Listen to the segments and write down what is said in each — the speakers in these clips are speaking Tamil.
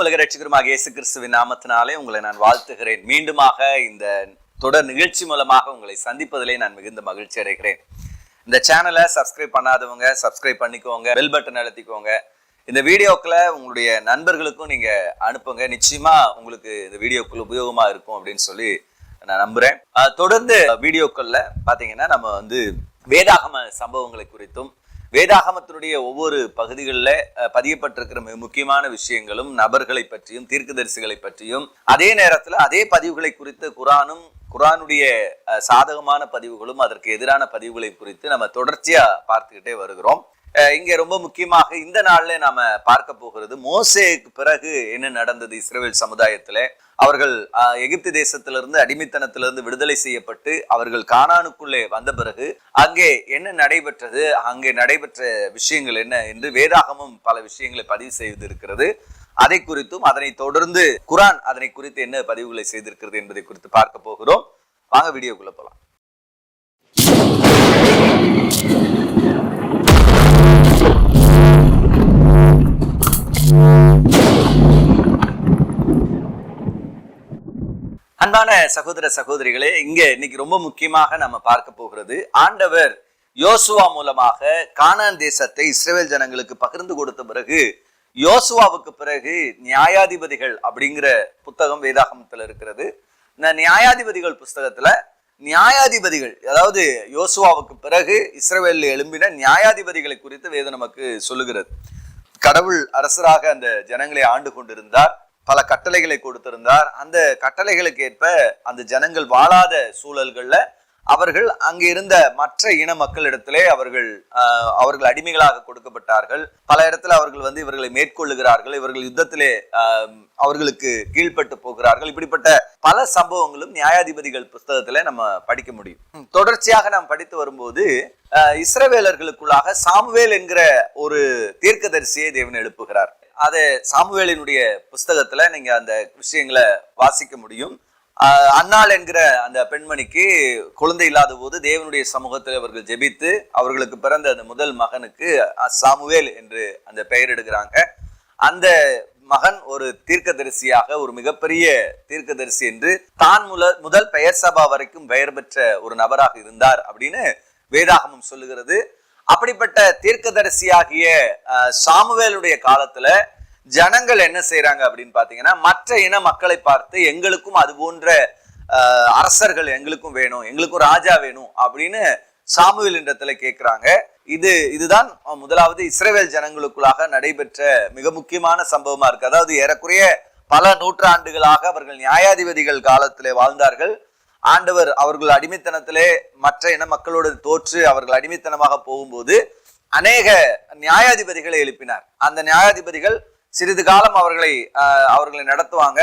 ஆண்டவரும் உலக ரட்சிகருமாக இயேசு கிறிஸ்துவின் நாமத்தினாலே உங்களை நான் வாழ்த்துகிறேன். மீண்டுமாக இந்த தொடர் நிகழ்ச்சி மூலமாக உங்களை சந்திப்பதிலே நான் மிகுந்த மகிழ்ச்சி அடைகிறேன். இந்த சேனலை சப்ஸ்கிரைப் பண்ணாதவங்க சப்ஸ்கிரைப் பண்ணிக்கோங்க பெல் பட்டன் அழுத்திக்கோங்க. இந்த வீடியோக்களை உங்களுடைய நண்பர்களுக்கும் நீங்க அனுப்புங்க. நிச்சயமா உங்களுக்கு இந்த வீடியோக்கள் உபயோகமா இருக்கும் அப்படின்னு சொல்லி நான் நம்புறேன். தொடர்ந்து வீடியோக்கள்ல பாத்தீங்கன்னா நம்ம வந்து வேதாகம சம்பவங்களை குறித்தும் வேதாகமத்தினுடைய ஒவ்வொரு பகுதிகளில் பதியப்பட்டிருக்கிற மிக முக்கியமான விஷயங்களும் நபர்களை பற்றியும் தீர்க்கதரிசிகளை பற்றியும் அதே நேரத்தில் அதே பதிவுகளை குறித்து குரானும் குரானுடைய சாதகமான பதிவுகளும் அதற்கு எதிரான பதிவுகளை குறித்து நம்ம தொடர்ச்சியா பார்த்துக்கிட்டே வருகிறோம். இங்கே ரொம்ப முக்கியமாக இந்த நாள்ல நாம பார்க்க போகிறது மோசேக்கு பிறகு என்ன நடந்தது இஸ்ரேல் சமுதாயத்துல? அவர்கள் அஹ், எகிப்து தேசத்திலிருந்து அடிமைத்தனத்திலிருந்து விடுதலை செய்யப்பட்டு அவர்கள் கானானுக்குள்ளே வந்த பிறகு அங்கே என்ன நடைபெற்றது? அங்கே நடைபெற்ற விஷயங்கள் என்ன என்று வேதாகமும் பல விஷயங்களை பதிவு செய்திருக்கிறது. அதை குறித்தும் அதனை தொடர்ந்து குரான் அதனை குறித்து என்ன பதிவுகளை செய்திருக்கிறது என்பதை குறித்து பார்க்க போகிறோம். வாங்க வீடியோக்குள்ள போலாம். அன்பான சகோதர சகோதரிகளே இங்கே இன்னைக்கு ரொம்ப முக்கியமாக நம்ம பார்க்க போகிறது ஆண்டவர் யோசுவா மூலமாக கானான் தேசத்தை இஸ்ரேல் ஜனங்களுக்கு பகிர்ந்து கொடுத்த பிறகு யோசுவாவுக்கு பிறகு நியாயாதிபதிகள் அப்படிங்கிற புத்தகம் வேதாகமத்தில் இருக்கிறது. இந்த நியாயாதிபதிகள் புஸ்தகத்துல நியாயாதிபதிகள் அதாவது யோசுவாவுக்கு பிறகு இஸ்ரேலில் எழும்பின நியாயாதிபதிகளை குறித்து வேதம் நமக்கு சொல்லுகிறது. கடவுள் அரசராக அந்த ஜனங்களை ஆண்டு கொண்டிருந்தார். பல கட்டளைகளை கொடுத்திருந்தார். அந்த கட்டளைகளுக்கு ஏற்ப அந்த ஜனங்கள் வாழாத சூழல்கள்ல அவர்கள் அங்கு இருந்த மற்ற இன மக்களிடத்திலே அவர்கள் அவர்கள் அடிமைகளாக கொடுக்கப்பட்டார்கள். பல இடத்துல அவர்கள் வந்து இவர்களை மேற்கொள்ளுகிறார்கள். இவர்கள் யுத்தத்திலே ஆஹ், அவர்களுக்கு கீழ்ப்பட்டு போகிறார்கள். இப்படிப்பட்ட பல சம்பவங்களும் நியாயாதிபதிகள் புஸ்தகத்துல நம்ம படிக்க முடியும். தொடர்ச்சியாக நாம் படித்து வரும்போது ஆஹ், இஸ்ரவேலர்களுக்குள்ளாக சாமுவேல் என்கிற ஒரு தீர்க்கதரிசியை தேவன் எழுப்புகிறார். அது சாமுவேலினுடைய புஸ்தகத்துல நீங்க அந்த விஷயங்களை வாசிக்க முடியும். அன்னாள் என்கிற அந்த பெண்மணிக்கு குழந்தை இல்லாத போது தேவனுடைய சமூகத்தில் அவர்கள் ஜெபித்து அவர்களுக்கு பிறந்த அந்த முதல் மகனுக்கு சாமுவேல் என்று அந்த பெயர் எடுக்கிறாங்க. அந்த மகன் ஒரு தீர்க்கதரிசியாக ஒரு மிகப்பெரிய தீர்க்கதரிசி என்று தான் முல முதல் பெயர் சபா வரைக்கும் பெயர் பெற்ற ஒரு நபராக இருந்தார் அப்படின்னு வேதாகமம் சொல்லுகிறது. அப்படிப்பட்ட தீர்க்கதரிசியாகிய சாமுவேலுடைய காலத்துல ஜனங்கள் என்ன செய்யறாங்க அப்படின்னு பாத்தீங்கன்னா மற்ற இன மக்களை பார்த்து எங்களுக்கும் அது போன்ற அரசர்கள் எங்களுக்கும் வேணும் எங்களுக்கும் ராஜா வேணும் அப்படின்னு சாமுவேல் இடத்துல கேட்கிறாங்க இது இதுதான் முதலாவது இஸ்ரேவேல் ஜனங்களுக்குள்ளாக நடைபெற்ற மிக முக்கியமான சம்பவமா இருக்கு. அதாவது ஏறக்குறைய பல நூற்றாண்டுகளாக அவர்கள் நியாயாதிபதிகள் காலத்திலே வாழ்ந்தார்கள். ஆண்டவர் அவர்கள் அடிமைத்தனத்திலே மற்ற இன மக்களோடு தோற்று அவர்கள் அடிமைத்தனமாக போகும்போது அநேக நியாயாதிபதிகளை எழுப்பினார். அந்த நியாயாதிபதிகள் சிறிது காலம் அவர்களை அவர்களை நடத்துவாங்க.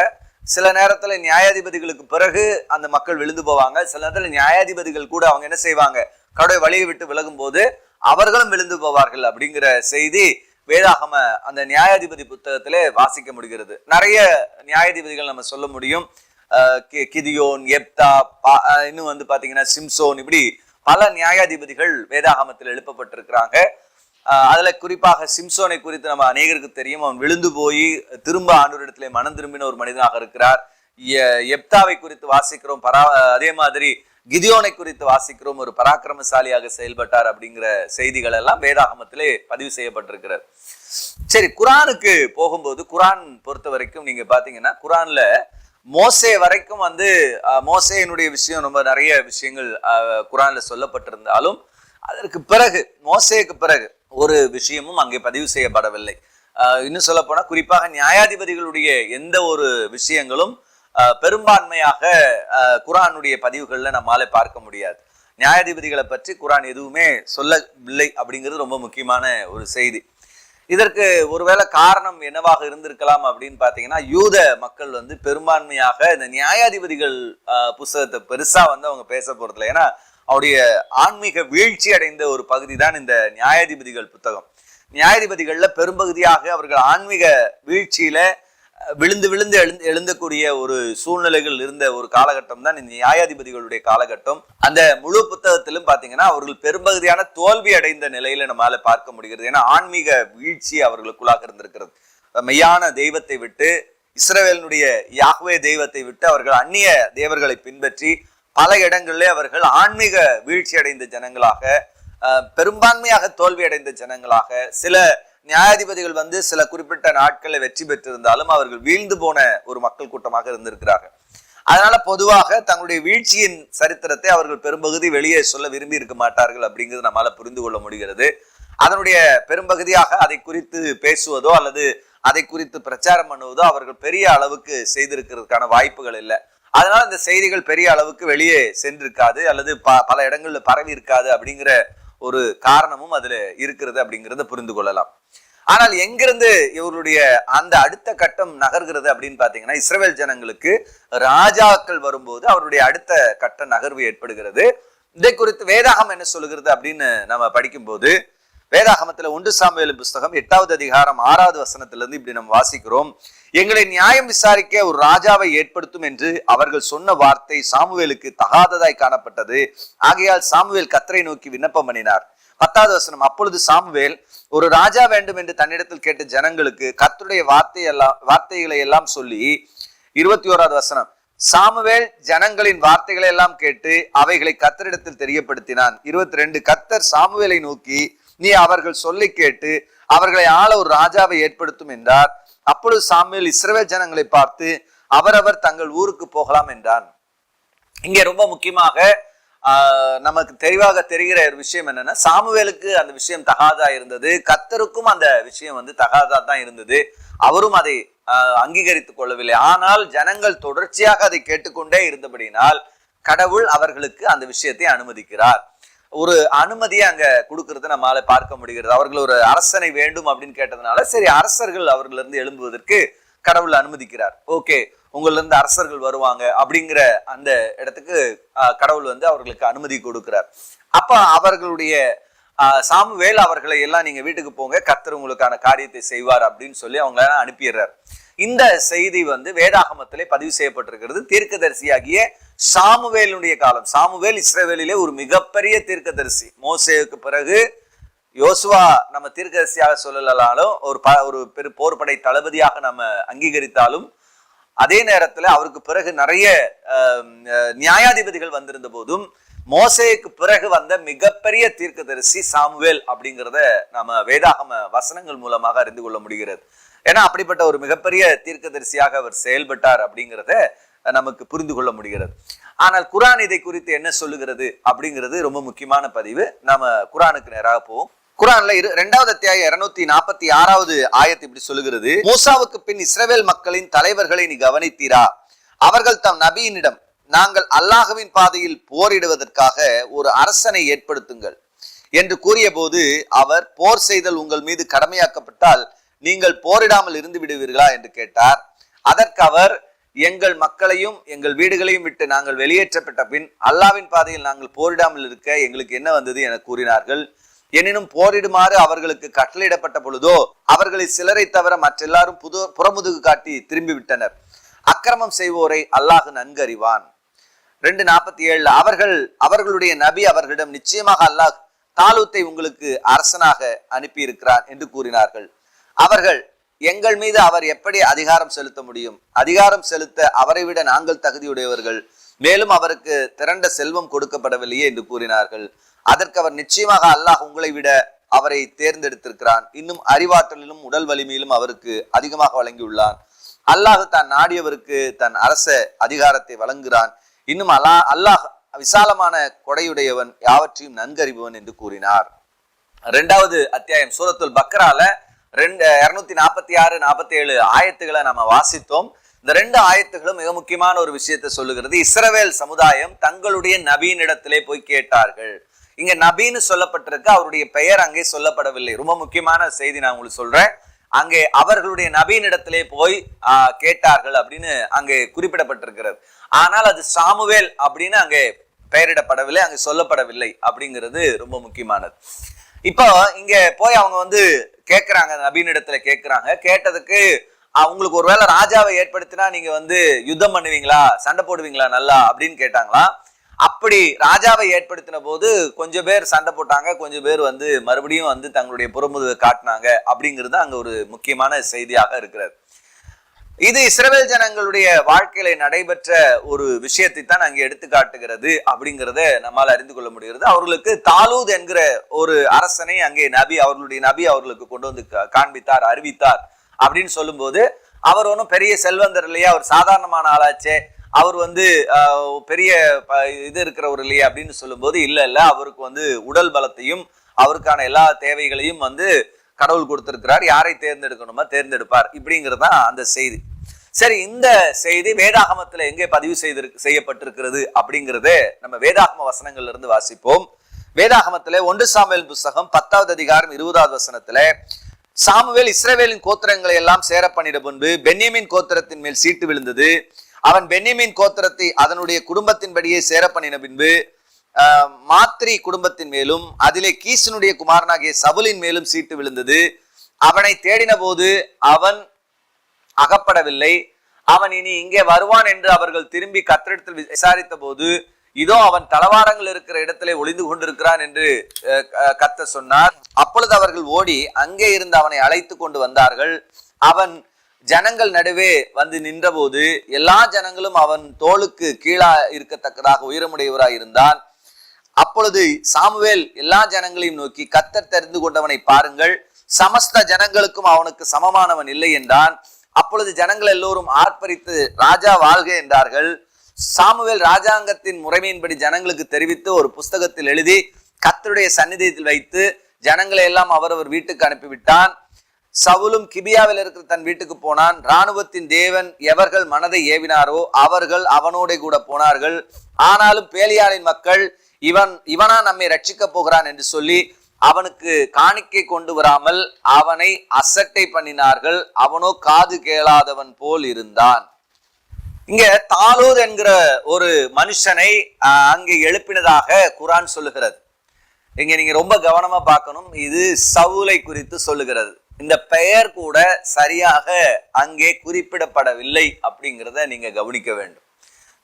சில நேரத்துல நியாயாதிபதிகளுக்கு பிறகு அந்த மக்கள் விழுந்து போவாங்க. சில நேரத்துல நியாயாதிபதிகள் கூட அவங்க என்ன செய்வாங்க? கடவுளை வழியை விட்டு விலகும் போது அவர்களும் விழுந்து போவார்கள் அப்படிங்கிற செய்தி வேதாகம அந்த நியாயாதிபதி புத்தகத்திலே வாசிக்க முடிகிறது. நிறைய நியாயாதிபதிகள் நம்ம சொல்ல முடியும். கிதியோன் எப்தா பா- இன்னும் வந்து பாத்தீங்கன்னா சிம்சோன் இப்படி பல நியாயாதிபதிகள் வேதாகமத்தில் எழுப்பப்பட்டிருக்கிறாங்க. அஹ் அதுல குறிப்பாக சிம்சோனை குறித்து நம்ம அநேகருக்கு தெரியும். அவன் விழுந்து போய் திரும்ப ஆண்டவரிடத்திலே மனம் திரும்பின ஒரு மனிதனாக இருக்கிறார். எப்தாவை குறித்து வாசிக்கிறோம் பரா அதே மாதிரி கிதியோனை குறித்து வாசிக்கிறோம். ஒரு பராக்கிரமசாலியாக செயல்பட்டார் அப்படிங்கிற செய்திகள் எல்லாம் வேதாகமத்திலே பதிவு செய்யப்பட்டிருக்கிறார் சரி குரானுக்கு போகும்போது குரான் பொறுத்த வரைக்கும் நீங்க பாத்தீங்கன்னா குரான்ல மோசே வரைக்கும் வந்து மோசேனுடைய விஷயம் ரொம்ப நிறைய விஷயங்கள் குரான்ல சொல்லப்பட்டிருந்தாலும் அதற்கு பிறகு மோசேக்கு பிறகு ஒரு விஷயமும் அங்கே பதிவு செய்யப்படவில்லை. இன்னும் சொல்ல போனா குறிப்பாக நியாயாதிபதிகளுடைய எந்த ஒரு விஷயங்களும் பெரும்பான்மையாக குரானுடைய பதிவுகளில் நம்மால பார்க்க முடியாது. நியாயாதிபதிகளை பற்றி குரான் எதுவுமே சொல்லவில்லை அப்படிங்கிறது ரொம்ப முக்கியமான ஒரு செய்தி. இதற்கு ஒருவேளை காரணம் என்னவாக இருந்திருக்கலாம் அப்படின்னு பார்த்தீங்கன்னா யூத மக்கள் வந்து பெரும்பான்மையாக இந்த நியாயாதிபதிகள் புஸ்தகத்தை பெருசாக வந்து அவங்க பேச போறதில்ல. ஏன்னா அவருடைய ஆன்மீக வீழ்ச்சி அடைந்த ஒரு பகுதி தான் இந்த நியாயாதிபதிகள் புத்தகம். நியாயாதிபதிகளில் பெரும்பகுதியாக அவர்கள் ஆன்மீக வீழ்ச்சியில் விழுந்து விழுந்து எழுந்து எழுந்தக்கூடிய ஒரு சூழ்நிலைகள் இருந்த ஒரு காலகட்டம் தான் இந்த நியாயாதிபதிகளுடைய காலகட்டம். அந்த முழு புத்தகத்திலும் பாத்தீங்கன்னா அவர்கள் பெரும்பகுதியான தோல்வி அடைந்த நிலையில நம்மளால பார்க்க முடிகிறது. ஏன்னா ஆன்மீக வீழ்ச்சி அவர்களுக்குள்ளாக இருந்திருக்கிறது. மெய்யான தெய்வத்தை விட்டு இஸ்ரேலினுடைய யாக்வே தெய்வத்தை விட்டு அவர்கள் அந்நிய தேவர்களை பின்பற்றி பல இடங்களிலே அவர்கள் ஆன்மீக வீழ்ச்சி அடைந்த ஜனங்களாக பெரும்பான்மையாக தோல்வி அடைந்த ஜனங்களாக சில நியாயாதிபதிகள் வந்து சில குறிப்பிட்ட நாட்களில் வெற்றி பெற்றிருந்தாலும் அவர்கள் வீழ்ந்து போன ஒரு மக்கள் கூட்டமாக இருந்திருக்கிறார்கள். அதனால பொதுவாக தங்களுடைய வீழ்ச்சியின் சரித்திரத்தை அவர்கள் பெரும்பகுதி வெளியே சொல்ல விரும்பி இருக்க மாட்டார்கள் அப்படிங்கிறது நம்மால புரிந்து கொள்ள முடிகிறது. அதனுடைய பெரும்பகுதியாக அதை குறித்து பேசுவதோ அல்லது அதை குறித்து பிரச்சாரம் பண்ணுவதோ அவர்கள் பெரிய அளவுக்கு செய்திருக்கிறதுக்கான வாய்ப்புகள் இல்லை. அதனால இந்த செய்திகள் பெரிய அளவுக்கு வெளியே சென்றிருக்காது அல்லது ப பல இடங்களில் பரவி இருக்காது அப்படிங்கிற ஒரு காரணமும் அதுல இருக்கிறது அப்படிங்கிறத புரிந்து கொள்ளலாம். ஆனால் எங்கிருந்து இவருடைய அந்த அடுத்த கட்டம் நகர்கிறது அப்படின்னு பாத்தீங்கன்னா இஸ்ரேல் ஜனங்களுக்கு ராஜாக்கள் வரும்போது அவருடைய அடுத்த கட்ட நகர்வு ஏற்படுகிறது. இதை குறித்து வேதாகம் என்ன சொல்லுகிறது அப்படின்னு நம்ம படிக்கும்போது வேதாகமத்துல ஒன்று சாமியல் புஸ்தகம் எட்டாவது அதிகாரம் ஆறாவது வசனத்திலிருந்து இப்படி நம்ம வாசிக்கிறோம். எங்களை நியாயம் விசாரிக்க ஒரு ராஜாவை ஏற்படுத்தும் என்று அவர்கள் சொன்ன வார்த்தை சாமுவேலுக்கு தகாததாய் காணப்பட்டது. ஆகையால் சாமுவேல் கத்தரை நோக்கி விண்ணப்பம் பண்ணினார். பத்தாவது வசனம் அப்பொழுது சாமுவேல் ஒரு ராஜா வேண்டும் என்று தன்னிடத்தில் கேட்ட ஜனங்களுக்கு கத்துடைய வார்த்தை எல்லாம் வார்த்தைகளை எல்லாம் சொல்லி இருபத்தி ஓராவது வசனம் சாமுவேல் ஜனங்களின் வார்த்தைகளை எல்லாம் கேட்டு அவைகளை கத்தரிடத்தில் தெரியப்படுத்தினான். இருபத்தி ரெண்டு கத்தர் சாமுவேலை நோக்கி நீ அவர்கள் சொல்லி கேட்டு அவர்களை ஆள ஒரு ராஜாவை ஏற்படுத்தும் என்றார். அப்பொழுது சாமுவேல் இஸ்ரவேல் ஜனங்களை பார்த்து அவரவர் தங்கள் ஊருக்கு போகலாம் என்றான். இங்கே ரொம்ப முக்கியமாக நமக்கு தெளிவாக தெரிகிற ஒரு விஷயம் என்னன்னா சாமுவேலுக்கு அந்த விஷயம் தகாதா இருந்தது. கத்தருக்கும் அந்த விஷயம் வந்து தகாதா தான் இருந்தது. அவரும் அதை அங்கீகரித்துக் கொள்ளவில்லை. ஆனால் ஜனங்கள் தொடர்ச்சியாக அதை கேட்டுக்கொண்டே இருந்தபடினால் கடவுள் அவர்களுக்கு அந்த விஷயத்தை அனுமதிக்கிறார். ஒரு அனுமதியை அங்க கொடுக்கறத நம்மளால பார்க்க முடிகிறது. அவர்கள் ஒரு அரசனை வேண்டும் அப்படின்னு கேட்டதுனால சரி அரசர்கள் அவர்கள் இருந்து எழும்புவதற்கு கடவுள் அனுமதிக்கிறார். ஓகே உங்கள்ல இருந்து அரசர்கள் வருவாங்க அப்படிங்கிற அந்த இடத்துக்கு கடவுள் வந்து அவர்களுக்கு அனுமதி கொடுக்கிறார். அப்ப அவர்களுடைய சாமுவேல் அவர்களை எல்லாம் நீங்க வீட்டுக்கு போங்க கத்தர் உங்களுக்கான காரியத்தை செய்வார் அப்படின்னு சொல்லி அவங்க அனுப்பிடுறார். இந்த செய்தி வந்து வேதாகமத்திலே பதிவு செய்யப்பட்டிருக்கிறது. தீர்க்கதரிசியாகிய சாமுவேலுடைய காலம். சாமுவேல் இஸ்ரேவேலிலே ஒரு மிகப்பெரிய தீர்க்கதரிசி. மோசேவுக்கு பிறகு யோசுவா நம்ம தீர்க்கதரிசியாக சொல்லலாலும் ஒரு ப ஒரு பெரு போர்படை தளபதியாக நம்ம அங்கீகரித்தாலும் அதே நேரத்துல அவருக்கு பிறகு நிறைய நியாயாதிபதிகள் வந்திருந்த போதும் மோசேக்கு பிறகு வந்த மிகப்பெரிய தீர்க்கதரிசி சாமுவேல் அப்படிங்கிறத நாம வேதாகம வசனங்கள் மூலமாக அறிந்து கொள்ள முடிகிறது. ஏன்னா அப்படிப்பட்ட ஒரு மிகப்பெரிய தீர்க்கதரிசியாக அவர் செயல்பட்டார் அப்படிங்கிறத நமக்கு புரிந்து கொள்ள முடிகிறது. ஆனால் குரான் இதை குறித்து என்ன சொல்லுகிறது அப்படிங்கிறது ரொம்ப முக்கியமான பதிவு. நாம குரானுக்கு நேராக போவோம். குரான்ல இரு இரண்டாவது அத்தியாயம் இருநூத்தி நாற்பத்தி ஆறாவது ஆயத்து இப்படி சொல்லுகிறது. மூசாவுக்கு பின் இஸ்ரவேல் மக்களின் தலைவர்களை நீ கவனித்தீரா? அவர்கள் தம் நபியினிடம் நாங்கள் அல்லாஹுவின் பாதையில் போரிடுவதற்காக ஒரு அரசனை ஏற்படுத்துங்கள் என்று கூறியபோது அவர் போர் செய்தல் உங்கள் மீது கடமையாக்கப்பட்டால் நீங்கள் போரிடாமல் இருந்து விடுவீர்களா? என்று கேட்டார். அதற்கு அவர் எங்கள் மக்களையும் எங்கள் வீடுகளையும் விட்டு நாங்கள் வெளியேற்றப்பட்ட பின் அல்லாவின் பாதையில் நாங்கள் போரிடாமல் இருக்க எங்களுக்கு என்ன வந்தது? என கூறினார்கள். எனினும் போரிடுமாறு அவர்களுக்கு கட்டளையிடப்பட்ட பொழுதோ அவர்களை சிலரை தவிர மற்றெல்லாரும் புது புறமுதுகு காட்டி திரும்பி விட்டனர் அக்கிரமம் செய்வோரை அல்லாஹ் நன்கு அறிவான் ரெண்டு நாற்பத்தி ஏழுல அவர்கள் அவர்களுடைய நபி அவர்களிடம் நிச்சயமாக அல்லாஹ் தாலூத்தை உங்களுக்கு அரசனாக அனுப்பி இருக்கிறார் என்று கூறினார்கள். அவர்கள் எங்கள் மீது அவர் எப்படி அதிகாரம் செலுத்த முடியும்? அதிகாரம் செலுத்த அவரை விட நாங்கள் தகுதியுடையவர்கள். மேலும் அவருக்கு திரண்ட செல்வம் கொடுக்கப்படவில்லையே என்று கூறினார்கள். அதற்கு அவர் நிச்சயமாக அல்லாஹ் உங்களை விட அவரை தேர்ந்தெடுத்திருக்கிறான். இன்னும் அறிவாற்றலிலும் உடல் வலிமையிலும் அவருக்கு அதிகமாக வழங்கியுள்ளான். அல்லாஹ் தான் நாடியவருக்கு தன் அரச அதிகாரத்தை வழங்குகிறான். இன்னும் அல்லாஹ் அல்லாஹ் விசாலமான கொடையுடையவன் யாவற்றையும் நன்கறிபவன் என்று கூறினார். ரெண்டாவது அத்தியாயம் சூரத்துல் பக்ரால ரெண்டு இருநூத்தி நாற்பத்தி ஆறு நாற்பத்தி ஏழு ஆயத்துகளை நம்ம வாசித்தோம். இந்த ரெண்டு ஆயத்துகளும் மிக முக்கியமான ஒரு விஷயத்தை சொல்லுகிறது. இஸ்ரவேல் சமுதாயம் தங்களுடைய நபீனிடத்திலே போய் கேட்டார்கள். இங்க நபீன்னு சொல்லப்பட்டிருக்கு அவருடைய பெயர் அங்கே சொல்லப்படவில்லை. ரொம்ப முக்கியமான செய்தி நான் உங்களுக்கு சொல்றேன். அங்கே அவர்களுடைய நபீனிடத்திலே போய் கேட்டார்கள் அப்படின்னு அங்கே குறிப்பிடப்பட்டிருக்கிறது. ஆனால் அது சாமுவேல் அப்படின்னு அங்கே பெயரிடப்படவில்லை அங்கே சொல்லப்படவில்லை அப்படிங்கிறது ரொம்ப முக்கியமானது. இப்போ இங்க போய் அவங்க வந்து கேட்கறாங்க நபீனிடத்துல கேட்குறாங்க கேட்டதுக்கு அவங்களுக்கு ஒருவேளை ராஜாவை ஏற்படுத்தினா நீங்க வந்து யுத்தம் பண்ணுவீங்களா? சண்டை போடுவீங்களா நல்லா? அப்படின்னு கேட்டாங்களா அப்படி ராஜாவை ஏற்படுத்தின போது கொஞ்சம் பேர் சண்டை போட்டாங்க கொஞ்சம் பேர் வந்து மறுபடியும் வந்து தங்களுடைய புறமுதுவை காட்டினாங்க அப்படிங்கிறது அங்க ஒரு முக்கியமான செய்தியாக இருக்கிறது. இது இஸ்ரேல் ஜனங்களுடைய வாழ்க்கையில நடைபெற்ற ஒரு விஷயத்தை தான் அங்கே எடுத்து காட்டுகிறது அப்படிங்கிறத நம்மால் அறிந்து கொள்ள முடிகிறது. அவர்களுக்கு தாலூத் என்கிற ஒரு அரசனை அங்கே நபி அவர்களுடைய நபி அவர்களுக்கு கொண்டு வந்து கா- காண்பித்தார் அறிவித்தார் அப்படின்னு சொல்லும்போது அவர் ஒன்றும் பெரிய செல்வந்தர் இல்லையா? அவர் சாதாரணமான ஆளாச்சே. அவர் வந்து ஆஹ், பெரிய ப- இது இருக்கிறவர் இல்லையா அப்படின்னு சொல்லும்போது இல்லை இல்ல அவருக்கு வந்து உடல் பலத்தையும் அவருக்கான எல்லா தேவைகளையும் வந்து கடவுள் கொடுத்திருக்கிறார். யாரை தேர்ந்தெடுக்கணுமா தேர்ந்தெடுப்பார். இப்படிங்கிறது தான் அந்த செய்தி. சரி இந்த செய்தி வேதாகமத்துல எங்கே பதிவு செய்திருக்கு செய்யப்பட்டிருக்கிறது அப்படிங்கிறதே நம்ம வேதாகம வசனங்கள்ல இருந்து வாசிப்போம். வேதாகமத்துல ஒன்று சாமுவேல் புஸ்தகம் பத்தாவது அதிகாரம் இருபதாவது வசனத்துல சாமுவேல் இஸ்ரேவேலின் கோத்திரங்களை எல்லாம் சேர பண்ணிட முன்பு பென்யமின் கோத்திரத்தின் மேல் சீட்டு விழுந்தது. அவன் பென்னிமின் கோத்திரத்தை அதனுடைய குடும்பத்தின்படியே சேர பண்ணின பின்பு மாத்ரி குடும்பத்தின் மேலும் அதிலே கீசனுடைய குமாரனாகிய சவுலின் மேலும் சீட்டு விழுந்தது. அவனை தேடின போது அவன் அகப்படவில்லை. அவன் இனி இங்கே வருவான் என்று அவர்கள் திரும்பி கத்தரிடத்தில் விசாரித்த போது இதோ அவன் தளவாரங்கள் இருக்கிற இடத்திலே ஒளிந்து கொண்டிருக்கிறான் என்று கத்த க- சொன்னார். அப்பொழுது அவர்கள் ஓடி அங்கே இருந்து அவனை அழைத்து கொண்டு வந்தார்கள். அவன் ஜனங்கள் நடுவே வந்து நின்றபோது எல்லா ஜனங்களும் அவன் தோளுக்கு கீழா இருக்கத்தக்கதாக உயரமுடையவராய் இருந்தான். அப்பொழுது சாமுவேல் எல்லா ஜனங்களையும் நோக்கி கத்தர் தெரிந்து கொண்டவனை பாருங்கள். சமஸ்த ஜனங்களுக்கும் அவனுக்கு சமமானவன் இல்லை என்றான். அப்பொழுது ஜனங்கள் எல்லோரும் ஆர்ப்பரித்து ராஜா வாழ்க என்றார்கள். சாமுவேல் ராஜாங்கத்தின் முறைமையின்படி ஜனங்களுக்கு தெரிவித்து ஒரு புஸ்தகத்தில் எழுதி கத்தருடைய சந்நிதியத்தில் வைத்து ஜனங்களை எல்லாம் அவரவர் வீட்டுக்கு அனுப்பிவிட்டான். சவுலும் கிபியாவில் இருக்கிற தன் வீட்டுக்கு போனான். ராணுவத்தின் தேவன் எவர்கள் மனதை ஏவினாரோ அவர்கள் அவனோட கூட போனார்கள். ஆனாலும் பேலியாரின் மக்கள் இவன் இவனா நம்மை ரட்சிக்க போகிறான் என்று சொல்லி அவனுக்கு காணிக்கை கொண்டு வராமல் அவனை அசட்டை பண்ணினார்கள். அவனோ காது கேளாதவன் போல் இருந்தான். இங்க தாலூர் என்கிற ஒரு மனுஷனை அங்கே எழுப்பினதாக குரான் சொல்லுகிறது. இங்க நீங்க ரொம்ப கவனமா பார்க்கணும். இது சவுலை குறித்து சொல்லுகிறது. இந்த பெயர் கூட சரியாக அங்கே குறிப்பிடப்படவில்லை அப்படிங்கிறத நீங்க கவனிக்க வேண்டும்.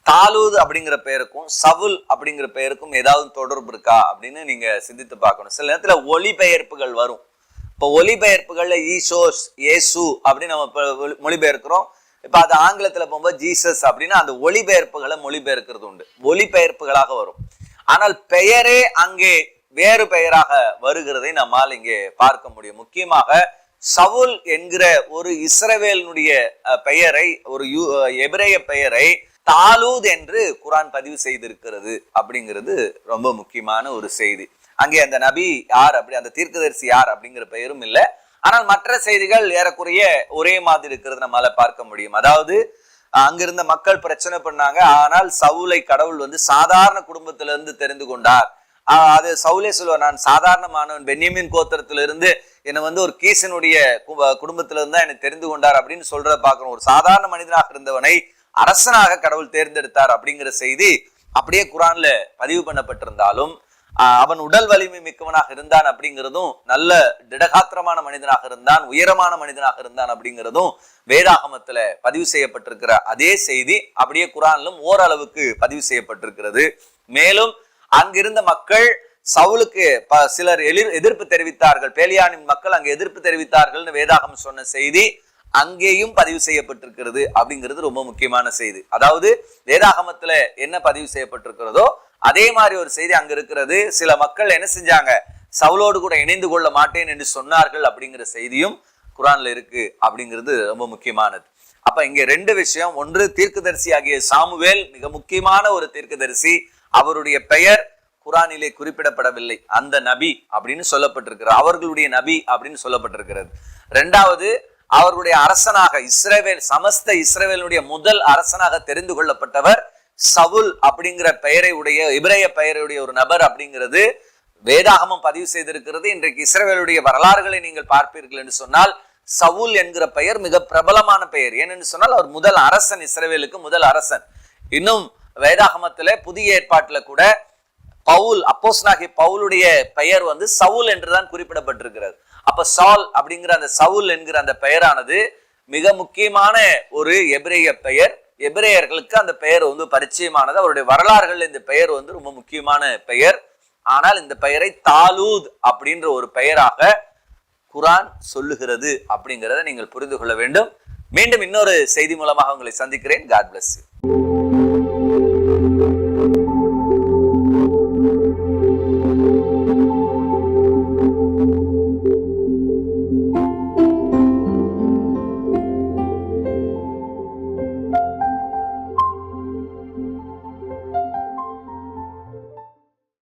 தாலூது அப்படிங்கிற பெயருக்கும் சவுல் அப்படிங்கிற பெயருக்கும் ஏதாவது தொடர்பு இருக்கா அப்படின்னு நீங்க சிந்தித்து பார்க்கணும். சில நேரத்துல ஒளிபெயர்ப்புகள் வரும். இப்போ ஒலிபெயர்ப்புகள்ல ஈசோஸ் இயேசு அப்படின்னு நம்ம மொழிபெயர்க்கிறோம். இப்ப அது ஆங்கிலத்துல போகும்போது ஜீசஸ் அப்படின்னா அந்த ஒளிபெயர்ப்புகளை மொழிபெயர்க்கிறது உண்டு. ஒலிபெயர்ப்புகளாக வரும். ஆனால் பெயரே அங்கே வேறு பெயராக வருகிறதை நம்மால் இங்கே பார்க்க முடியும். முக்கியமாக சவுல் என்கிற ஒரு இஸ்ரவேலினுடைய பெயரை ஒரு யூ எபிரேய பெயரை தாலூத் என்று குரான் பதிவு செய்திருக்கிறது அப்படிங்கிறது ரொம்ப முக்கியமான ஒரு செய்தி. அங்கே அந்த நபி யார் அப்படி அந்த தீர்க்கதரிசி யார் அப்படிங்கிற பெயரும் இல்லை. ஆனால் மற்ற செய்திகள் ஏறக்குறைய ஒரே மாதிரி இருக்கிறது நம்மளால பார்க்க முடியும். அதாவது அங்கிருந்த மக்கள் பிரச்சனை பண்ணாங்க. ஆனால் சவுலை கடவுள் வந்து சாதாரண குடும்பத்திலிருந்து தெரிந்து கொண்டார். அது சவுலே சொல்லுவார் நான் சாதாரணமானவன் பென்யமின் கோத்திரத்திலிருந்து என்னை வந்து ஒரு கீசனுடைய கு- குடும்பத்திலிருந்து எனக்கு என்னை தெரிந்து கொண்டார் அப்படின்னு சொல்றத பார்க்கிறோம். ஒரு சாதாரண மனிதனாக இருந்தவனை அரசனாக கடவுள் தேர்ந்தெடுத்தார் அப்படிங்கிற செய்தி அப்படியே குரான்ல பதிவு பண்ணப்பட்டிருந்தாலும் அவன் உடல் வலிமை மிக்கவனாக இருந்தான் அப்படிங்கிறதும் நல்ல திடகாத்திரமான மனிதனாக இருந்தான் உயரமான மனிதனாக இருந்தான் அப்படிங்கிறதும் வேதாகமத்துல பதிவு செய்யப்பட்டிருக்கிற அதே செய்தி அப்படியே குரானிலும் ஓரளவுக்கு பதிவு செய்யப்பட்டிருக்கிறது. மேலும் அங்கிருந்த மக்கள் சவுலுக்கு ப- சிலர் எதிர் எதிர்ப்பு தெரிவித்தார்கள். பேலியானின் மக்கள் அங்கே எதிர்ப்பு தெரிவித்தார்கள்னு வேதாகம் சொன்ன செய்தி அங்கேயும் பதிவு செய்யப்பட்டிருக்கிறது அப்படிங்கிறது ரொம்ப முக்கியமான செய்தி. அதாவது வேதாகமத்துல என்ன பதிவு செய்யப்பட்டிருக்கிறதோ அதே மாதிரி ஒரு செய்தி அங்க இருக்கிறது. சில மக்கள் என்ன செஞ்சாங்க? சவுலோடு கூட இணைந்து கொள்ள மாட்டேன் என்று சொன்னார்கள் அப்படிங்கிற செய்தியும் குரான்ல இருக்கு அப்படிங்கிறது ரொம்ப முக்கியமானது. அப்ப இங்க ரெண்டு விஷயம். ஒன்று தீர்க்கதரிசி ஆகிய சாமுவேல் மிக முக்கியமான ஒரு தீர்க்கதரிசி. அவருடைய பெயர் குரானிலே குறிப்பிடப்படவில்லை. அந்த நபி அப்படின்னு சொல்லப்பட்டிருக்கிறார். அவர்களுடைய நபி அப்படின்னு சொல்லப்பட்டிருக்கிறது. ரெண்டாவது அவர்களுடைய அரசனாக இஸ்ரேவேல் சமஸ்த இஸ்ரேவேலுடைய முதல் அரசனாக தெரிந்து கொள்ளப்பட்டவர் சவுல் அப்படிங்கிற பெயரை உடைய இப்ரேய பெயருடைய ஒரு நபர் அப்படிங்கிறது வேதாகமம் பதிவு செய்திருக்கிறது. இன்றைக்கு இஸ்ரேவேலுடைய வரலாறுகளை நீங்கள் பார்ப்பீர்கள் என்று சொன்னால் சவுல் என்கிற பெயர் மிக பிரபலமான பெயர். ஏனென்று சொன்னால் அவர் முதல் அரசன் இஸ்ரேவேலுக்கு முதல் அரசன். இன்னும் வேதாகமத்துல புதிய ஏற்பாட்டுல கூட பவுல் அப்போஸ்னாகிய பவுலுடைய பெயர் வந்து சவுல் என்றுதான் குறிப்பிடப்பட்டிருக்கிறது. அப்ப சால் அப்படிங்கிற அந்த சவுல் என்கிற அந்த பெயரானது மிக முக்கியமான ஒரு எபிரேய பெயர். எபிரேயர்களுக்கு அந்த பெயர் வந்து பரிச்சயமானது. அவருடைய வரலாறுகள் இந்த பெயர் வந்து ரொம்ப முக்கியமான பெயர். ஆனால் இந்த பெயரை தாலூத் அப்படின்ற ஒரு பெயராக குரான் சொல்லுகிறது அப்படிங்கிறத நீங்கள் புரிந்து கொள்ள வேண்டும். மீண்டும் இன்னொரு செய்தி மூலமாக உங்களை சந்திக்கிறேன். God bless you